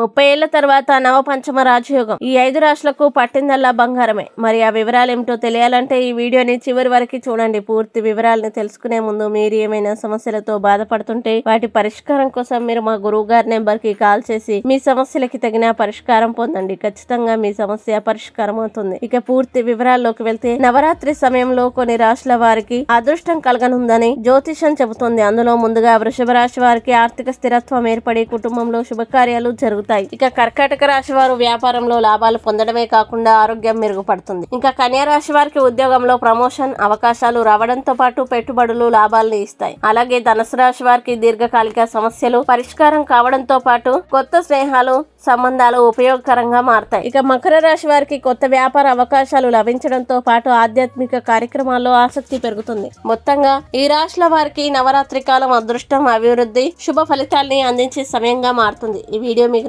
ముప్పై ఏళ్ళ తర్వాత నవపంచమ రాజయోగం. ఈ ఐదు రాశులకు పట్టిందల్లా బంగారమే. మరి ఆ వివరాలు ఏమిటో తెలియాలంటే ఈ వీడియోని చివరి వరకు చూడండి. పూర్తి వివరాలను తెలుసుకునే ముందు మీరు ఏమైనా సమస్యలతో బాధపడుతుంటే వాటి పరిష్కారం కోసం మీరు మా గురువు గారి నెంబర్కి కాల్ చేసి మీ సమస్యలకి తగిన పరిష్కారం పొందండి. ఖచ్చితంగా మీ సమస్య పరిష్కారం అవుతుంది. ఇక పూర్తి వివరాల్లోకి వెళ్తే నవరాత్రి సమయంలో కొన్ని రాశుల వారికి అదృష్టం కలగనుందని జ్యోతిషం చెబుతుంది. అందులో ముందుగా వృషభ రాశి వారికి ఆర్థిక స్థిరత్వం ఏర్పడి కుటుంబంలో శుభకార్యాలు జరుగుతాయి. ఇక కర్కాటక రాశి వారు వ్యాపారంలో లాభాలు పొందడమే కాకుండా ఆరోగ్యం మెరుగుపడుతుంది. ఇంకా కన్యా రాశి వారికి ఉద్యోగంలో ప్రమోషన్ అవకాశాలు రావడంతో పాటు పెట్టుబడులు లాభాలను ఇస్తాయి. అలాగే ధనుసు రాశి వారికి దీర్ఘకాలిక సమస్యలు పరిష్కారం కావడంతో పాటు కొత్త స్నేహాలు సంబంధాలు ఉపయోగకరంగా మారతాయి. ఇక మకర రాశి వారికి కొత్త వ్యాపార అవకాశాలు లభించడంతో పాటు ఆధ్యాత్మిక కార్యక్రమాల్లో ఆసక్తి పెరుగుతుంది. మొత్తంగా ఈ రాశుల వారికి నవరాత్రి కాలం అదృష్టం అభివృద్ధి శుభ ఫలితాల్ని అందించే సమయంగా మారుతుంది. ఈ వీడియో మీకు